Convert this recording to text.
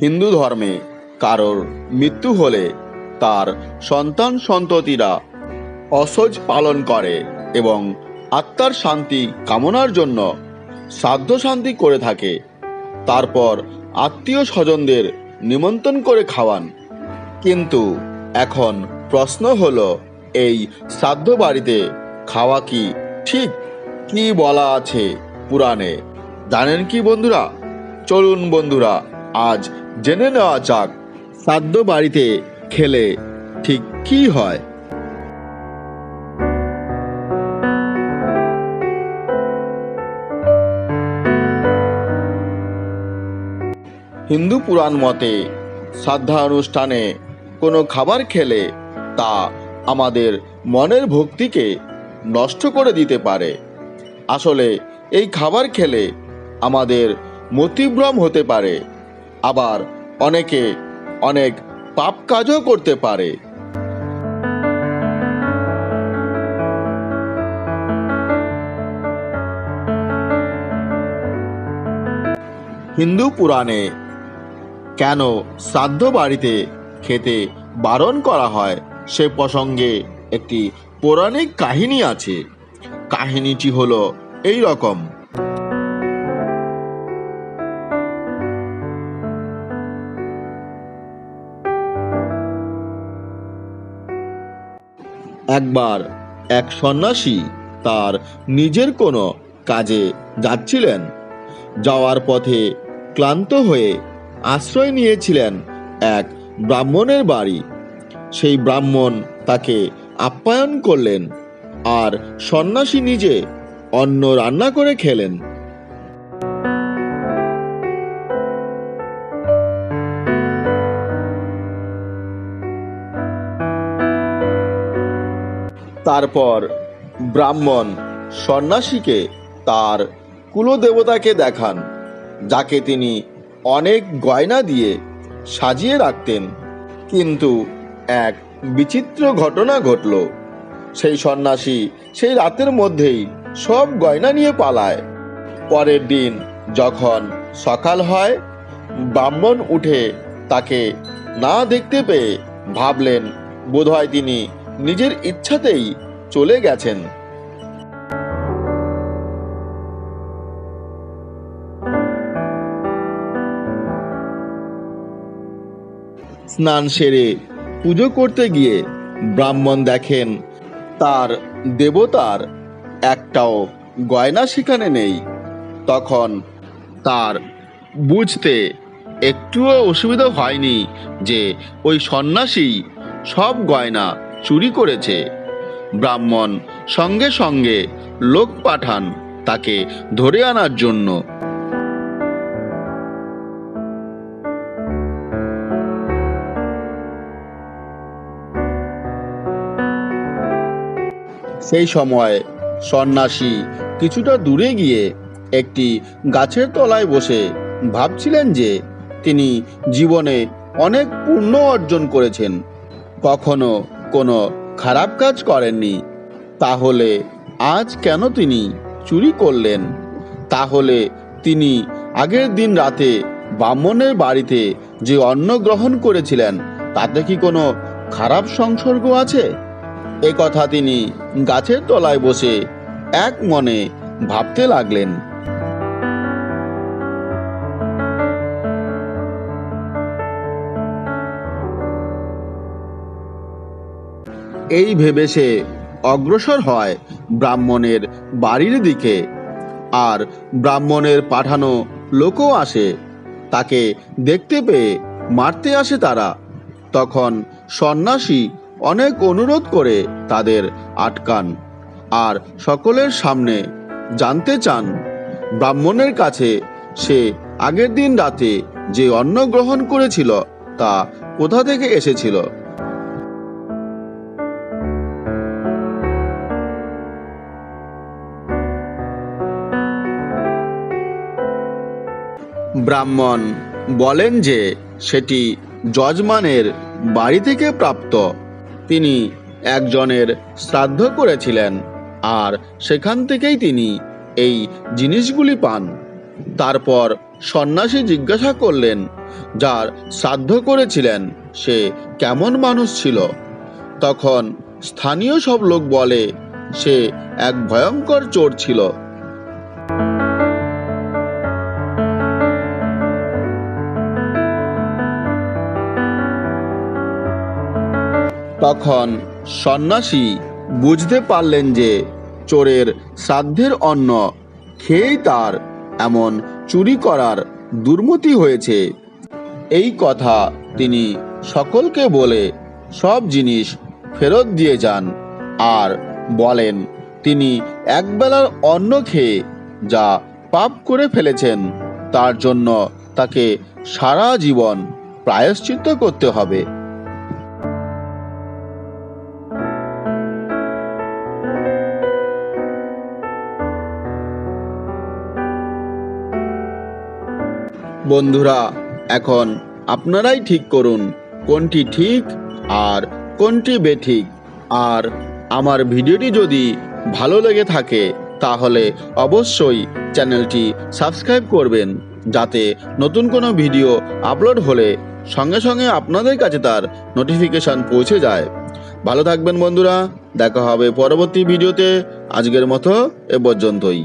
হিন্দু ধর্মে কারোর মৃত্যু হলে তার সন্তান সন্ততিরা অসজ পালন করে এবং আত্মার শান্তি কামনার জন্য শ্রাদ্ধ শান্তি করে থাকে। তারপর আত্মীয় স্বজনদের নিমন্ত্রণ করে খাওয়ান। কিন্তু এখন প্রশ্ন হলো, এই শ্রাদ্ধ বাড়িতে খাওয়া কি ঠিক? কি বলা আছে পুরাণে? জানেন কি বন্ধুরা? চলুন বন্ধুরা, আজ জেনে নেওয়া যাক শ্রাদ্ধ বাড়িতে খেলে ঠিক কি হয়। হিন্দু পুরাণ মতে শ্রাদ্ধা অনুষ্ঠানে কোনো খাবার খেলে তা আমাদের মনের ভক্তিকে নষ্ট করে দিতে পারে। আসলে এই খাবার খেলে আমাদের মতিভ্রম হতে পারে। আবার অনেকে অনেক পাপ কাজও করতে পারে। হিন্দু পুরাণে কেন শ্রাদ্ধ বাড়িতে খেতে বারণ করা হয় সে প্রসঙ্গে একটি পৌরাণিক কাহিনী আছে। কাহিনীটি হলো এই রকম। একবার এক সন্ন্যাসী তার নিজের কোনো কাজে যাচ্ছিলেন। যাওয়ার পথে ক্লান্ত হয়ে আশ্রয় নিয়েছিলেন এক ব্রাহ্মণের বাড়ি। সেই ব্রাহ্মণ তাকে আপ্যায়ন করলেন আর সন্ন্যাসী নিজে অন্ন রান্না করে খেলেন। তারপর ব্রাহ্মণ সন্ন্যাসীকে তার কুলদেবতাকে দেখান, যাকে তিনি অনেক গয়না দিয়ে সাজিয়ে রাখতেন। কিন্তু এক বিচিত্র ঘটনা ঘটল। সেই সন্ন্যাসী সেই রাতের মধ্যেই সব গয়না নিয়ে পালায়। পরের দিন যখন সকাল হয়, ব্রাহ্মণ উঠে তাকে না দেখতে পেয়ে ভাবলেন, বোধহয় তিনি নিজের ইচ্ছাতেই চলে গেছেন। স্নান সেরে পুজো করতে গিয়ে ব্রাহ্মণ দেখেন, তার দেবতার একটাও গয়না সেখানে নেই। তখন তার বুঝতে একটুও অসুবিধা হয়নি যে ওই সন্ন্যাসী সব গয়না চুরি করেছে। ব্রাহ্মণ সঙ্গে সঙ্গে লোক পাঠান তাকে ধরে আনার জন্য। সেই সময় সন্ন্যাসী কিছুটা দূরে গিয়ে একটি গাছের তলায় বসে ভাবছিলেন যে তিনি জীবনে অনেক পুণ্য অর্জন করেছেন। কখনো কোনো খারাপ কাজ করেননি। তাহলে আজ কেন তিনি চুরি করলেন? তাহলে তিনি আগের দিন রাতে ব্রাহ্মণের বাড়িতে যে অন্ন গ্রহণ করেছিলেন, তাতে কি কোনো খারাপ সংসর্গ আছে? এ কথা তিনি গাছের তলায় বসে এক মনে ভাবতে লাগলেন। এই ভেবে সে অগ্রসর হয় ব্রাহ্মণের বাড়ির দিকে। আর ব্রাহ্মণের পাঠানো লোকও আসে। তাকে দেখতে পেয়ে মারতে আসে তারা। তখন সন্ন্যাসী অনেক অনুরোধ করে তাদের আটকান। আর সকলের সামনে জানতে চান, ব্রাহ্মণের কাছে সে আগের দিন রাতে যে অন্ন গ্রহণ করেছিল তা কোথা থেকে এসেছিল? ব্রাহ্মণ বলেন যে সেটি যজমানের বাড়ি থেকে প্রাপ্ত। তিনি একজনের শ্রাদ্ধ করেছিলেন আর সেখান থেকেই তিনি এই জিনিসগুলি পান। তারপর সন্ন্যাসী জিজ্ঞাসা করলেন, যার শ্রাদ্ধ করেছিলেন, সে কেমন মানুষ ছিল? তখন স্থানীয় সব লোক বলে, সে এক ভয়ঙ্কর চোর ছিল। তখন সন্ন্যাসী বুঝতে পারলেন যে চোরের শ্রাদ্ধের অন্ন খেয়েই তার এমন চুরি করার দুর্মতি হয়েছে। এই কথা তিনি সকলকে বলে সব জিনিস ফেরত দিয়ে যান আর বলেন, তিনি একবেলার অন্ন খেয়ে যা পাপ করে ফেলেছেন, তার জন্য তাকে সারা জীবন প্রায়শ্চিত্ত করতে হবে। বন্ধুরা, এখন আপনারাই ঠিক করুন কোনটি ঠিক আর কোনটি বেঠিক। আর আমার ভিডিওটি যদি ভালো লেগে থাকে, তাহলে অবশ্যই চ্যানেলটি সাবস্ক্রাইব করবেন, যাতে নতুন কোনো ভিডিও আপলোড হলে সঙ্গে সঙ্গে আপনাদের কাছে তার নোটিফিকেশন পৌঁছে যায়। ভালো থাকবেন বন্ধুরা, দেখা হবে পরবর্তী ভিডিওতে। আজকের মতো এ পর্যন্তই।